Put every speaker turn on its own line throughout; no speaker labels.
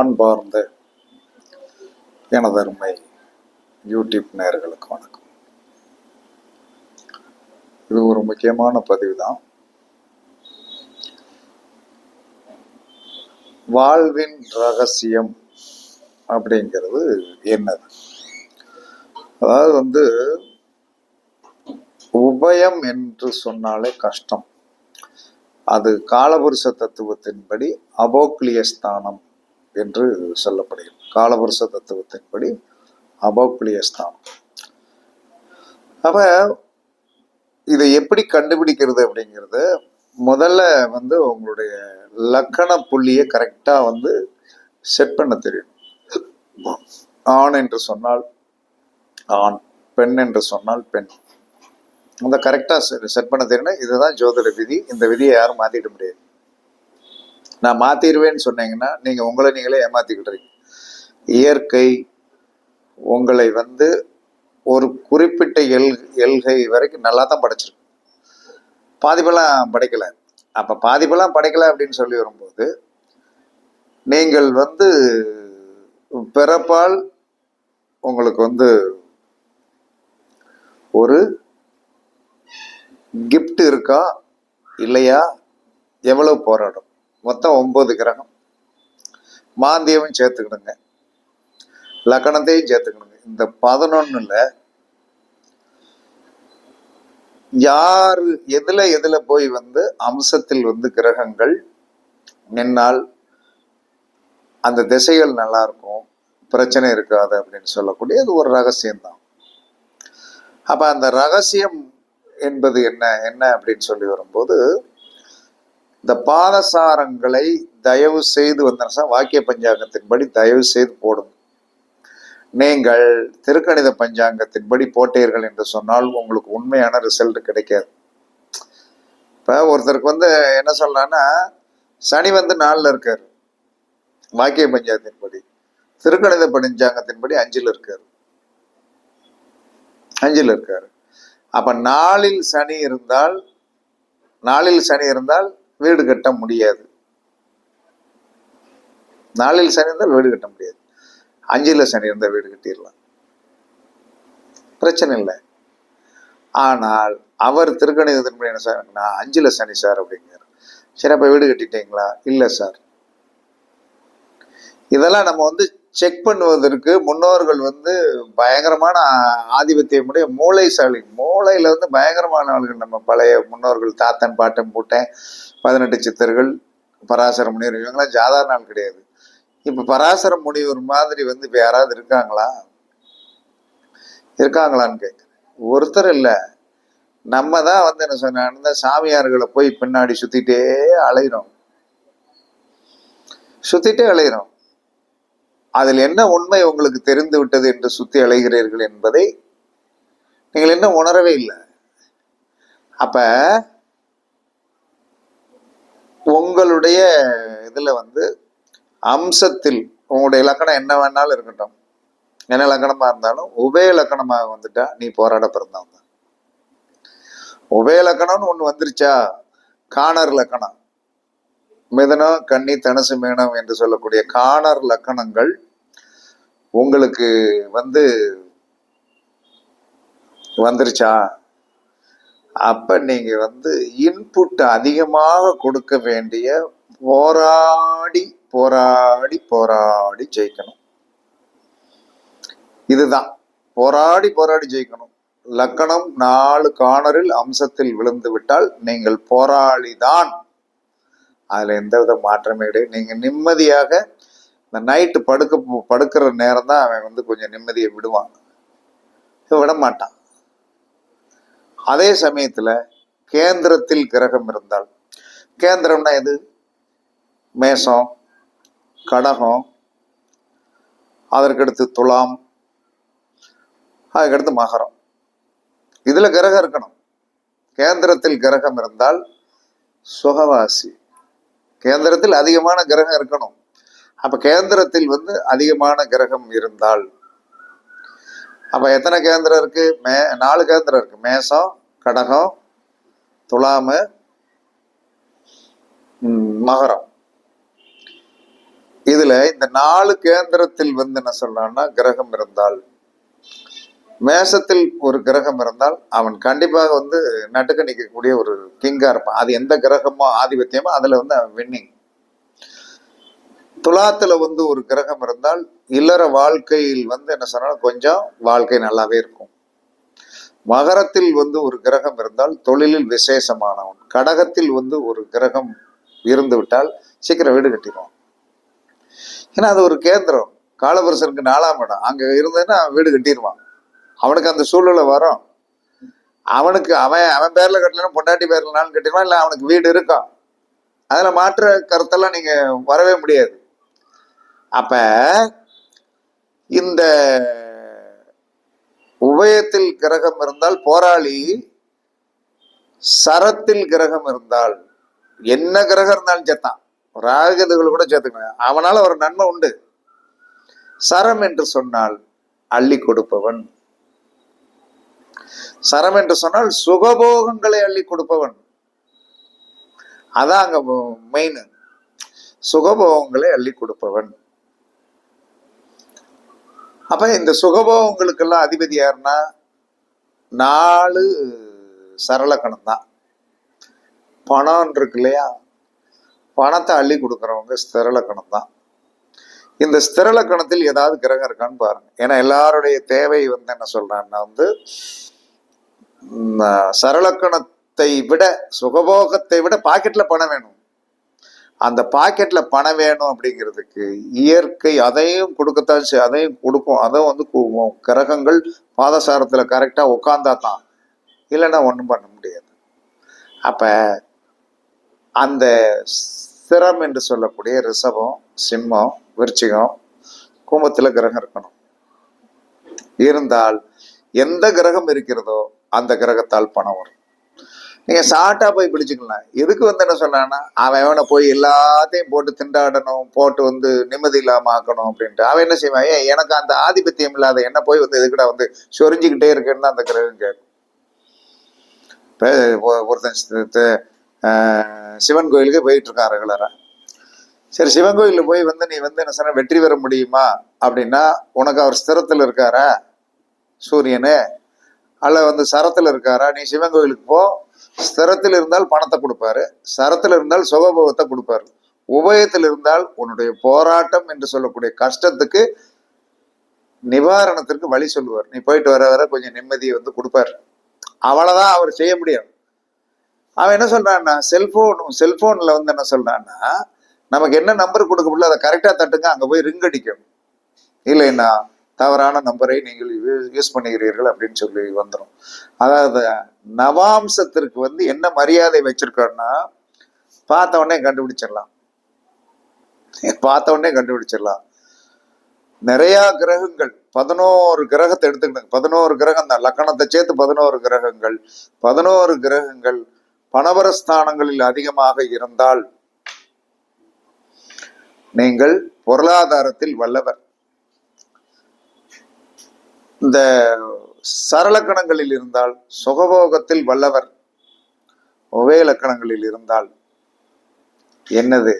அன்பார்ந்த எனதருமை யூடியூப் நேர்களுக்கு வணக்கம். இது ஒரு முக்கியமான பதிவு தான் வாழ்வின் ரகசியம் அப்படிங்கிறது என்னது? அதாவது வந்து உபயம் என்று சொன்னாலே கஷ்டம். அது காலபுருஷ தத்துவத்தின்படி அபோக்லிய ஸ்தானம் என்று சொல்லப்படுகிறது. காலபுருஷ தத்துவத்தின்படி அபோக்லிய ஸ்தானம் அப்ப இதை எப்படி கண்டுபிடிக்கிறது அப்படிங்கிறது முதல்ல வந்து உங்களுடைய லக்கண புள்ளியை கரெக்டாக வந்து செட் பண்ண தெரியும். ஆண் என்று சொன்னால் ஆண் பெண் என்று சொன்னால் பெண். அந்த கரெக்டாக செட் பண்ண தெரியணும் இதுதான் ஜோதிட விதி. இந்த விதியை யாரும் மாற்றிட முடியாது. நான் மாற்றிடுவேன்னு சொன்னீங்கன்னா நீங்கள் உங்களை நீங்களே ஏமாற்றிக்கிட்டுறீங்க இயற்கை உங்களை வந்து ஒரு குறிப்பிட்ட எல் எல்கை வரைக்கும் நல்லா தான் படைச்சிருக்கு. பாதிப்பெல்லாம் படைக்கலை. அப்போ பாதிப்பெல்லாம் படைக்கலை அப்படின்னு சொல்லி வரும்போது நீங்கள் வந்து பிறப்பால் உங்களுக்கு வந்து ஒரு கிஃப்ட் இருக்கா? இல்லையா? எவ்வளவு போராடும்? மொத்தம் ஒன்பது கிரகம். மாந்தியமும் சேர்த்துக்கணுங்க லக்கணத்தையும் சேர்த்துக்கணுங்க இந்த பதினொன்னுல யாரு எதுல எதுல போய் வந்து அம்சத்தில் வந்து கிரகங்கள் நின்னால் அந்த திசைகள் நல்லா இருக்கும் பிரச்சனை இருக்காது அப்படின்னு சொல்லக்கூடிய அது ஒரு ரகசியம்தான். அப்ப அந்த ரகசியம் என்பது என்ன? என்ன அப்படின்னு சொல்லி வரும்போது இந்த பாதசாரங்களை தயவு செய்து வந்தனா வாக்கிய பஞ்சாங்கத்தின்படி தயவு செய்து போடும் நீங்கள் திருக்கணித பஞ்சாங்கத்தின்படி போட்டீர்கள் என்று சொன்னால் உங்களுக்கு உண்மையான ரிசல்ட் கிடைக்காது. இப்போ ஒருத்தருக்கு வந்து என்ன சொல்லலாம்னா சனி வந்து நாலில் இருக்கார். வாக்கிய பஞ்சாங்கத்தின்படி. திருக்கணித பஞ்சாங்கத்தின்படி அஞ்சில் இருக்கார். அஞ்சில் இருக்காரு. அப்ப நாளில் சனி இருந்தால் நாளில் சனி இருந்தால் வீடு கட்ட முடியாது. நாளில் சனி இருந்தால் வீடு கட்ட முடியாது. அஞ்சில் சனி இருந்தால் வீடு கட்டிடலாம். பிரச்சனை இல்லை. ஆனால் அவர் திருக்கணிதத்தின்படி என்ன சார் நான் அஞ்சில் சனி சார் அப்படிங்கிறார். சரி அப்போ வீடு கட்டிட்டீங்களா? இல்லை சார். இதெல்லாம் நம்ம வந்து செக் பண்ணுவதற்கு முன்னோர்கள் வந்து பயங்கரமான ஆதிபத்தியமுடைய மூளைசாலி. மூளையில வந்து பயங்கரமான ஆளுகள் நம்ம பழைய முன்னோர்கள் தாத்தன் பாட்டன் பூட்டன் பதினெட்டு சித்தர்கள் பராசர முனிவர் இவங்கெல்லாம் சாதாரண ஆள் கிடையாது. இப்ப பராசர முனிவர் மாதிரி வந்து இப்போ யாராவது இருக்காங்களா? இருக்காங்களான்னு கேட்குறேன். ஒருத்தர் இல்லை. நம்ம தான் வந்து என்ன சொன்ன சாமியார்களை போய் பின்னாடி சுத்திட்டே அலைகிறோம் சுத்திட்டே அலைகிறோம் அதில் என்ன உண்மை உங்களுக்கு தெரிந்து விட்டது என்று சுற்றி அலைகிறீர்கள் என்பதை நீங்கள் என்ன உணரவே இல்லை. அப்ப உங்களுடைய இதில் வந்து அம்சத்தில் உங்களுடைய இலக்கணம் என்ன வேணாலும் இருக்கட்டும். என்ன இலக்கணமாக இருந்தாலும் உபய இலக்கணமாக வந்துட்டா நீ போராட பிறந்தவங்க உபய இலக்கணம்னு ஒன்று வந்துருச்சா? காணர் லக்கணம் மிதனம் கன்னி தனுசு மீனம் என்று சொல்லக்கூடிய காணர் லக்கணங்கள் உங்களுக்கு வந்து வந்துருச்சா? அப்ப நீங்க வந்து இன்புட் அதிகமாக கொடுக்க வேண்டிய போராடி போராடி போராடி ஜெயிக்கணும். இதுதான். போராடி போராடி ஜெயிக்கணும். லக்கணம் நாலு காணரில் அம்சத்தில் விழுந்து விட்டால் நீங்கள் போராளிதான். அதுல எந்தவித மாற்றமே கிடையாது. நீங்க நிம்மதியாக இந்த நைட்டு படுக்க படுக்கிற நேரம் தான் அவன் வந்து கொஞ்சம் நிம்மதியை விடுவான். விட மாட்டான். அதே சமயத்துல கேந்திரத்தில் கிரகம் இருந்தால் கேந்திரம்னா எது? மேசம் கடகம் அதற்கடுத்து துலாம் அதுக்கடுத்து மகரம். இதுல கிரகம் இருக்கணும். கேந்திரத்தில் கிரகம் இருந்தால் சுகவாசி. கேந்திரத்தில் அதிகமான கிரகம் இருக்கணும். அப்ப கேந்திரத்தில் வந்து அதிகமான கிரகம் இருந்தால் அப்ப எத்தனை கேந்திரம் இருக்கு? மே நாலு கேந்திரம் இருக்கு. மேசம் கடகம் துலாமு மகரம். இதுல இந்த நாலு கேந்திரத்தில் வந்து என்ன சொல்றான்னா கிரகம் இருந்தால். மேசத்தில் ஒரு கிரகம் இருந்தால் அவன் கண்டிப்பாக வந்து நட்டுக்க நிற்கக்கூடிய ஒரு கிங்கா இருப்பான். அது எந்த கிரகமோ ஆதிபத்தியமோ அதுல வந்து அவன் வின்னிங் துலாத்துல வந்து ஒரு கிரகம் இருந்தால் இல்லற வாழ்க்கையில் வந்து என்ன சொன்னாலும் கொஞ்சம் வாழ்க்கை நல்லாவே இருக்கும். மகரத்தில் வந்து ஒரு கிரகம் இருந்தால் தொழிலில் விசேஷமானவன். கடகத்தில் வந்து ஒரு கிரகம் இருந்து விட்டால் சீக்கிரம் வீடு கட்டிடுவான். ஏன்னா அது ஒரு கேந்திரம். காலபுருஷனுக்கு நாலாம் இடம். அங்க இருந்ததுன்னா வீடு கட்டிடுவான். அவனுக்கு அந்த சூழ்நிலை வரும். அவனுக்கு அவன் அவன் பேர்ல கட்டலாம் பொண்டாட்டி பேர்லனாலும் கட்டிடுவான் இல்லை அவனுக்கு வீடு இருக்கான். அதில் மாற்ற கருத்தெல்லாம் நீங்கள் வரவே முடியாது. அப்ப இந்த உபயத்தில் கிரகம் இருந்தால் போராளி சரத்தில் கிரகம் இருந்தால் என்ன கிரகம் இருந்தாலும் சேர்த்தான். ராகதுகள் கூட சேர்த்துக்கணும். அவனால ஒரு நன்மை உண்டு. சரம் என்று சொன்னால் அள்ளி கொடுப்பவன். சரம் என்று சொன்னால் சுகபோகங்களை அள்ளி கொடுப்பவன். அதான் அங்க மெயின் சுகபோகங்களை அள்ளி கொடுப்பவன். அப்ப இந்த சுகபோகங்களுக்கெல்லாம் அதிபதி யாருன்னா? நாலு சரளக்கணம் தான். பணம் இருக்கு இல்லையா? பணத்தை அள்ளி கொடுக்குறவங்க ஸ்திரலக்கணம் தான். இந்த ஸ்திரலக்கணத்தில் ஏதாவது கிரகம் இருக்கான்னு பாருங்க. ஏன்னா எல்லாருடைய தேவை வந்து என்ன சொல்றான்னா வந்து சரளக்கணத்தை விட சுகபோகத்தை விட பாக்கெட்ல பணம் வேணும். அந்த பாக்கெட்ல பணம் வேணும் அப்படிங்கிறதுக்கு இயற்கை அதையும் கொடுக்கத்தான் செய்- அதையும் கொடுக்கும். அதை வந்து கிரகங்கள் பாதசாரத்தில் கரெக்டாக உட்காந்தா தான். இல்லைன்னா ஒன்றும் பண்ண முடியாது. அப்போ அந்த ஸ்திரம் என்று சொல்லக்கூடிய ரிஷபம் சிம்மம் விருச்சிகம் கும்பத்தில் கிரகம் இருக்கணும். இருந்தால் எந்த கிரகம் இருக்கிறதோ அந்த கிரகத்தால் பணம் வரும். நீங்க ஷார்ட்டா போய் பிடிச்சுக்கலாம். எதுக்கு வந்து என்ன சொன்னான்னா அவன் அவனை போய் எல்லாத்தையும் போட்டு திண்டாடணும் போட்டு வந்து நிம்மதி இல்லாம ஆக்கணும் அப்படின்ட்டு. அவன் என்ன செய்வான்? ஏன் எனக்கு அந்த ஆதிபத்தியம் இல்லாத என்ன போய் வந்து எதுக்கடா வந்து சொரிஞ்சுக்கிட்டே இருக்கேன்னு அந்த கிரகம் கேட்கும் ஒருத்தன் சிவன் கோயிலுக்கு போயிட்டு இருக்கான் ரெகுலரா சரி சிவன் கோயிலில் போய் வந்து நீ வந்து என்ன சொன்ன வெற்றி பெற முடியுமா? அப்படின்னா உனக்கு அவர் ஸ்திரத்தில் இருக்காரா? சூரியனு. அல்ல வந்து சரத்தில் இருக்காரா? நீ சிவன் கோயிலுக்கு போ. ஸ்திரத்தில் இருந்தால் பணத்தை கொடுப்பாரு சரத்தில் இருந்தால் சுகபோகத்தை கொடுப்பாரு. உபயத்தில் இருந்தால் உன்னுடைய போராட்டம் என்று சொல்லக்கூடிய கஷ்டத்துக்கு நிவாரணத்திற்கு வழி சொல்லுவார். நீ போயிட்டு வர வர கொஞ்சம் நிம்மதியை வந்து கொடுப்பாரு. அவ்வளவுதான் அவர் செய்ய முடியும். அவன் என்ன சொல்றான்னா செல்போன் செல்போன்ல வந்து என்ன சொல்றான்னா நமக்கு என்ன நம்பர் கொடுக்க முடியல அதை கரெக்டா தட்டுங்க அங்க போய் ரிங் அடிக்கும். இல்லைன்னா தவறான நம்பரை நீங்கள் யூஸ் பண்ணுகிறீர்கள் அப்படின்னு சொல்லி வந்துடும் அதாவது நவாம்சத்திற்கு வந்து என்ன மரியாதை வச்சிருக்கோம்னா பார்த்த உடனே கண்டுபிடிச்சிடலாம். பார்த்த உடனே கண்டுபிடிச்சிடலாம். நிறைய கிரகங்கள் பதினோரு கிரகத்தை எடுத்துக்கிட்டு பதினோரு கிரகம் தான். லக்கணத்தை சேர்த்து பதினோரு கிரகங்கள் பதினோரு கிரகங்கள் பணவரஸ்தானங்களில் அதிகமாக இருந்தால் நீங்கள் பொருளாதாரத்தில் வல்லவர். இந்த சரலக்கணங்களில் இருந்தால் சுகபோகத்தில் வல்லவர் ஒவே லக்கணங்களில் இருந்தால் என்னது?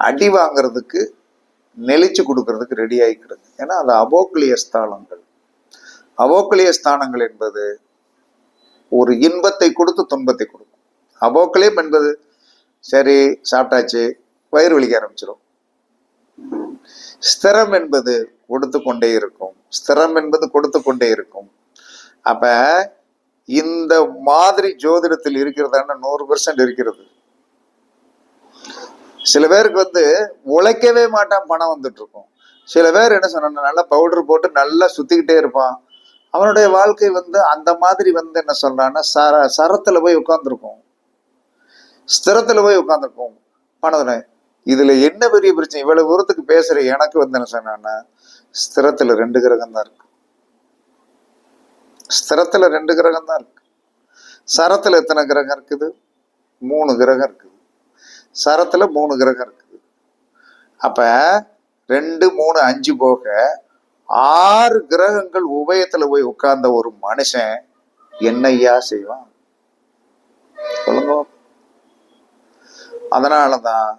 அடி வாங்குறதுக்கு நெளிச்சு கொடுக்கறதுக்கு ரெடி ஆகிக்கிறது ஏன்னா அது அபோக்லிய ஸ்தானங்கள். அபோக்லிய ஸ்தானங்கள் என்பது ஒரு இன்பத்தை கொடுத்து துன்பத்தை கொடுக்கும். அபோக்லியம் என்பது சரி சாப்பிட்டாச்சு வயிறு வலிக்க ஆரம்பிச்சிடும் ஸ்திரம் என்பது கொடுத்து கொண்டே இருக்கும். ஸ்திரம் என்பது கொடுத்து கொண்டே இருக்கும். அப்ப இந்த மாதிரி ஜோதிடத்தில் இருக்கிறதான நூறு பெர்சன்ட் இருக்கிறது. சில பேருக்கு வந்து உழைக்கவே மாட்டான் பணம் வந்துட்டு இருக்கும். சில பேர் என்ன சொன்னா நல்லா பவுடர் போட்டு நல்லா சுத்திக்கிட்டே இருப்பான். அவனுடைய வாழ்க்கை வந்து அந்த மாதிரி வந்து என்ன சொல்றான்னா சர சரத்துல போய் உட்காந்துருக்கும் ஸ்திரத்துல போய் உட்கார்ந்துருக்கும். பணத்துல. இதுல என்ன பெரிய பிரச்சனை? இவ்வளவு தூரத்துக்கு பேசுற எனக்கு வந்து என்ன சொன்னான்னா ஸ்திரத்தில் ரெண்டு கிரகம் தான் இருக்கு. ஸ்திரத்தில் ரெண்டு கிரகம் தான் இருக்கு. சரத்தில் எத்தனை கிரகம் இருக்குது? மூணு கிரகம் இருக்குது. சரத்தில் மூணு கிரகம் இருக்குது. அப்போ ரெண்டு மூணு அஞ்சு போக ஆறு கிரகங்கள் உபயத்தில் போய் உட்கார்ந்த ஒரு மனுஷன் என்னையா செய்வான்? சொல்லுங்க. அதனாலதான்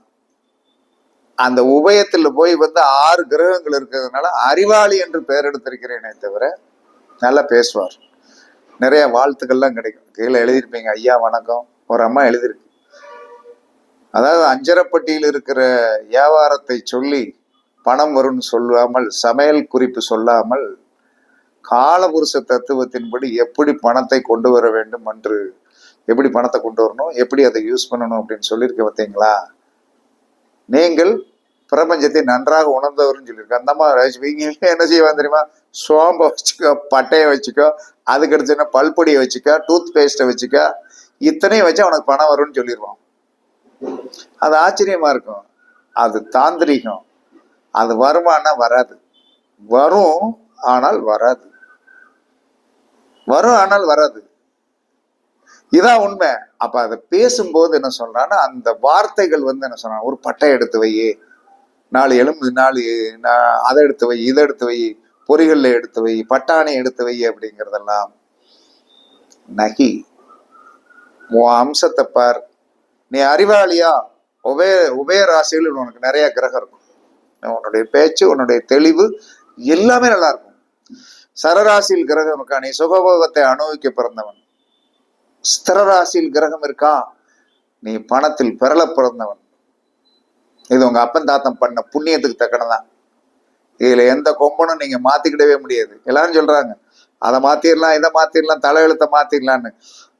அந்த உபயத்தில் போய் வந்து ஆறு கிரகங்கள் இருக்கிறதுனால அறிவாளி என்று பெயர் எடுத்திருக்கிறேனே தவிர நல்லா பேசுவார். நிறைய வாழ்த்துக்கள்லாம் கிடைக்கும். கீழே எழுதியிருப்பீங்க ஐயா வணக்கம். ஒரு அம்மா எழுதியிருக்கு. அதாவது அஞ்சரப்பட்டியில் இருக்கிற வியாபாரத்தை சொல்லி பணம் வரும்னு சொல்லாமல் சமையல் குறிப்பு சொல்லாமல் காலபுருஷ தத்துவத்தின்படி எப்படி பணத்தை கொண்டு வர வேண்டும் என்று எப்படி பணத்தை கொண்டு வரணும் எப்படி அதை யூஸ் பண்ணணும் அப்படின்னு சொல்லியிருக்க பார்த்தீங்களா? நீங்கள் பிரபஞ்சத்தை நன்றாக உணர்ந்தவர்னு சொல்லியிருக்கோம் அந்த மாதிரி வச்சுப்பீங்க என்ன செய்வாங்க தெரியுமா? சோம்பை வச்சுக்கோ பட்டையை வச்சுக்கோ அதுக்கு அடுத்து பல்பொடியை வச்சுக்கோ டூத் பேஸ்ட்டை வச்சுக்கோ இத்தனையும் வச்சு அவனுக்கு பணம் வரும்னு சொல்லிடுவான் அது ஆச்சரியமா இருக்கும். அது தாந்திரிகம். அது வருமானா வராது. வரும் ஆனால் வராது. வரும் ஆனால் வராது. இதான் உண்மை. அப்ப அதை பேசும்போது என்ன சொல்றான்னா அந்த வார்த்தைகள் வந்து என்ன சொல்றான் ஒரு பட்டை எடுத்து வை நாலு எலும்பு நாலு அதை எடுத்து வை இதை எடுத்து வை பொறிகளில் எடுத்து வை பட்டாணி எடுத்து வை அப்படிங்கிறதெல்லாம் நகி. உன் அம்சத்தை பார். நீ அறிவாளியா? உபய உபய ராசியில் உனக்கு நிறைய கிரகம் இருக்கும். உன்னுடைய பேச்சு உன்னுடைய தெளிவு எல்லாமே நல்லா இருக்கும். சரராசியில் கிரகம் இருக்கா? நீ சுகபோகத்தை அனுபவிக்க பிறந்தவன். ஸ்திரராசியில் கிரகம் இருக்கா? நீ பணத்தில் பெறல பிறந்தவன். இது உங்க அப்பன் தாத்தன் பண்ண புண்ணியத்துக்கு தக்கனதான். இதுல எந்த கொம்பனும் நீங்க மாத்திக்கிடவே முடியாது. எல்லாரும் சொல்றாங்க அதை மாத்திரலாம் இதை மாத்திரலாம் தலையெழுத்தை மாத்திரலான்னு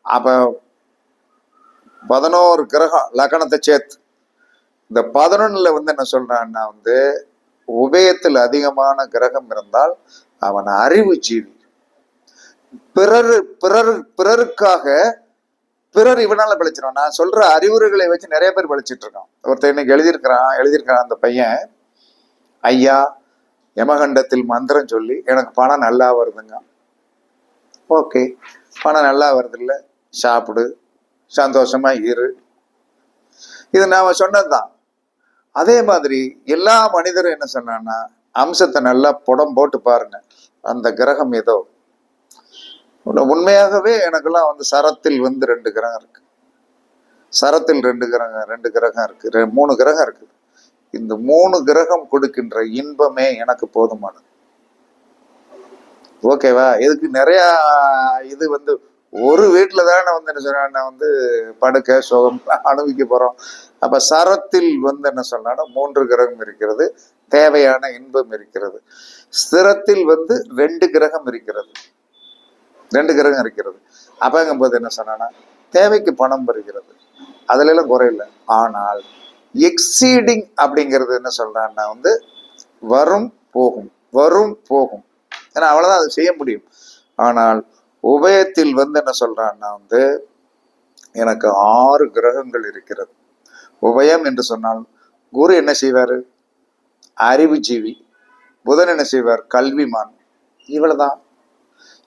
அப்ப பதினோரு கிரகம் லக்கணத்தை சேர்த்து. இந்த பதினொன்னுல வந்து என்ன சொல்றான்னா வந்து உபயத்தில் அதிகமான கிரகம் இருந்தால் அவன் அறிவு ஜீவி. பிறர் பிறர் பிறருக்காக பிறர் இவனால பிழைச்சிடும் நான் சொல்ற அறிவுரைகளை வச்சு நிறைய பேர் பிழைச்சிட்டு இருக்கான். ஒருத்தர் இன்னைக்கு எழுதியிருக்கிறான் எழுதியிருக்கிறான் அந்த பையன். ஐயா யமகண்டத்தில் மந்திரம் சொல்லி எனக்கு பணம் நல்லா வருதுங்க. ஓகே பணம் நல்லா வருது இல்ல சாப்பிடு சந்தோஷமா இரு. இது நாம சொன்னதுதான். அதே மாதிரி எல்லா மனிதரும் என்ன சொன்னான்னா அம்சத்தை நல்லா புடம் போட்டு பாருங்க. அந்த கிரகம் ஏதோ உண்மையாகவே எனக்கெல்லாம் வந்து சரத்தில் வந்து ரெண்டு கிரகம் இருக்கு. சரத்தில் ரெண்டு கிரகம் ரெண்டு கிரகம் இருக்கு. மூணு கிரகம் இருக்குது. இந்த மூணு கிரகம் கொடுக்கின்ற இன்பமே எனக்கு போதுமானது. ஓகேவா? இதுக்கு நிறைய இது வந்து ஒரு வீட்டில் தானே வந்து என்ன சொன்னா வந்து படுக்க சுகம் அனுபவிக்க போறோம். அப்ப சரத்தில் வந்து என்ன சொன்னா மூன்று கிரகம் இருக்கிறது தேவையான இன்பம் இருக்கிறது. ஸ்திரத்தில் வந்து ரெண்டு கிரகம் இருக்கிறது. ரெண்டு கிரகம் இருக்கிறது. அப்பங்கும்போது என்ன சொன்னா தேவைக்கு பணம் வருகிறது. அதுல எல்லாம் குறையில்லை ஆனால் எக்ஸீடிங் அப்படிங்கிறது என்ன சொல்றான்னா வந்து வரும் போகும். வரும் போகும். ஏன்னா அவ்வளவுதான் அது செய்ய முடியும். ஆனால் உபயத்தில் வந்து என்ன சொல்றான்னா வந்து எனக்கு ஆறு கிரகங்கள் இருக்கிறது. உபயம் என்று சொன்னால் குரு என்ன செய்வார்? அறிவு ஜீவி புதன் என்ன செய்வார்? கல்விமான். இவ்வளவுதான்.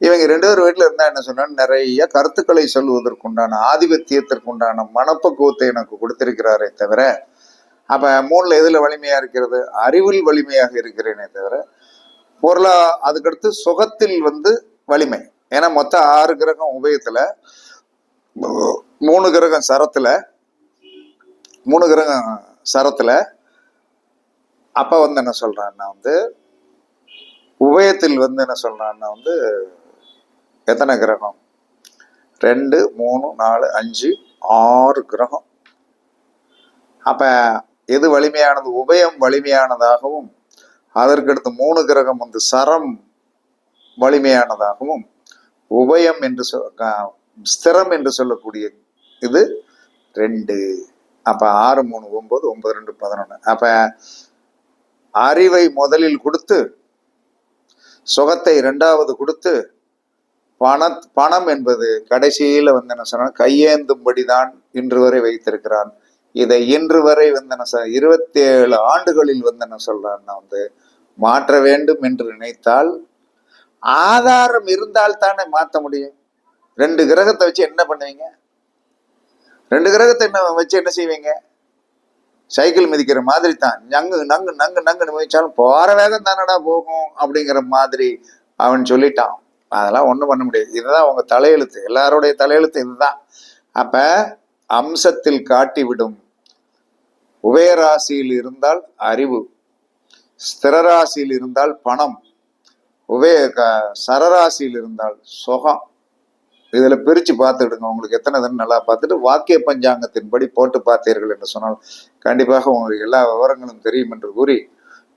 இவங்க ரெண்டு பேர் வீட்டில் இருந்தா என்ன சொன்னா நிறைய கருத்துக்களை சொல்வதற்குண்டான ஆதிபத்தியத்திற்குண்டான மனப்பக்குவத்தை எனக்கு கொடுத்திருக்கிறாரே தவிர அப்ப மூணுல எதுல வலிமையா இருக்கிறது? அறிவில் வலிமையாக இருக்கிறேனே தவிர பொருளா அதுக்கடுத்து சுகத்தில் வந்து வலிமை. ஏன்னா மொத்தம் ஆறு கிரகம் உபயத்துல மூணு கிரகம் சரத்துல மூணு கிரகம் சரத்துல அப்ப வந்து என்ன சொல்றான்னா வந்து உபயத்தில் வந்து என்ன சொல்றான்னா வந்து எத்தனை கிரகம்? ரெண்டு மூணு நாலு அஞ்சு ஆறு கிரகம். அப்போ எது வலிமையானது? உபயம் வலிமையானதாகவும் அதற்கடுத்து மூணு கிரகம் வந்து சரம் வலிமையானதாகவும் உபயம் என்று சொல் க- ஸ்திரம் என்று சொல்லக்கூடிய இது ரெண்டு. அப்போ ஆறு மூணு ஒம்பது ஒன்பது ரெண்டு பதினொன்று அப்போ அறிவை முதலில் கொடுத்து சுகத்தை ரெண்டாவது கொடுத்து பண பணம் என்பது கடைசியில் வந்து என்ன சொன்னா கையேந்தும்படிதான் இன்று வரை வைத்திருக்கிறான். இதை இன்று வரை வந்து என்ன சொல் இருபத்தி ஏழு ஆண்டுகளில் வந்து என்ன சொல்றான்னா வந்து மாற்ற வேண்டும் என்று நினைத்தால் ஆதாரம் இருந்தால் தானே மாற்ற முடியும். ரெண்டு கிரகத்தை வச்சு என்ன பண்ணுவீங்க? ரெண்டு கிரகத்தை என்ன வச்சு என்ன செய்வீங்க? சைக்கிள் மிதிக்கிற மாதிரி தான். நங்கு நங்கு நங்கு நங்குன்னு மிதிச்சாலும் போகிற வேகம் தானடா போகும் அப்படிங்கிற மாதிரி அவன் சொல்லிட்டான். அதெல்லாம் ஒன்றும் பண்ண முடியாது. இதுதான் உங்கள் தலையெழுத்து. எல்லாருடைய தலையெழுத்து இதுதான். அப்போ அம்சத்தில் காட்டிவிடும். உபயராசியில் இருந்தால் அறிவு. ஸ்திரராசியில் இருந்தால் பணம். உபய க- சரராசியில் இருந்தால் சுகம். இதில் பிரித்து பார்த்துடுங்க. உங்களுக்கு எத்தனை தினம் நல்லா பார்த்துட்டு வாக்கிய பஞ்சாங்கத்தின்படி போட்டு பார்த்தீர்கள் என்று சொன்னால் கண்டிப்பாக உங்களுக்கு எல்லா விவரங்களும் தெரியும் என்று கூறி